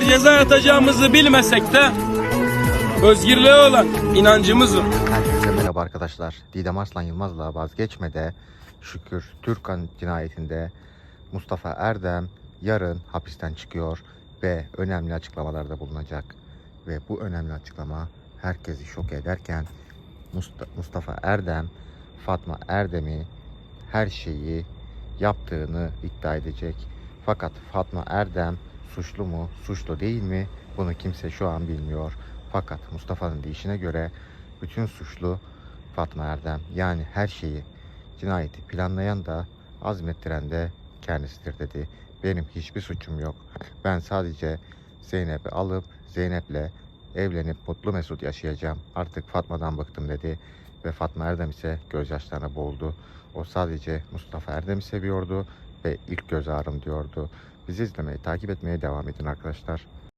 Ceza yatacağımızı bilmesek de özgürlüğe olan inancımız var. Herkese merhaba arkadaşlar. Didem Arslan Yılmaz'la vazgeçmede Şükür Türkan cinayetinde Mustafa Erdem yarın hapisten çıkıyor ve önemli açıklamalarda bulunacak. Ve bu önemli açıklama herkesi şok ederken Musta- Mustafa Erdem Fatma Erdem'i her şeyi yaptığını iddia edecek. Fakat Fatma Erdem suçlu mu, suçlu değil mi bunu kimse şu an bilmiyor. Fakat Mustafa'nın deyişine göre bütün suçlu Fatma Erdem. Yani her şeyi cinayeti planlayan da azmettiren de kendisidir dedi. Benim hiçbir suçum yok. Ben sadece Zeynep'i alıp Zeynep'le evlenip mutlu mesut yaşayacağım. Artık Fatma'dan bıktım dedi. Ve Fatma Erdem ise gözyaşlarına boğuldu. O sadece Mustafa Erdem'i seviyordu ve ilk göz ağrım diyordu. Bizi izlemeyi, takip etmeye devam edin arkadaşlar.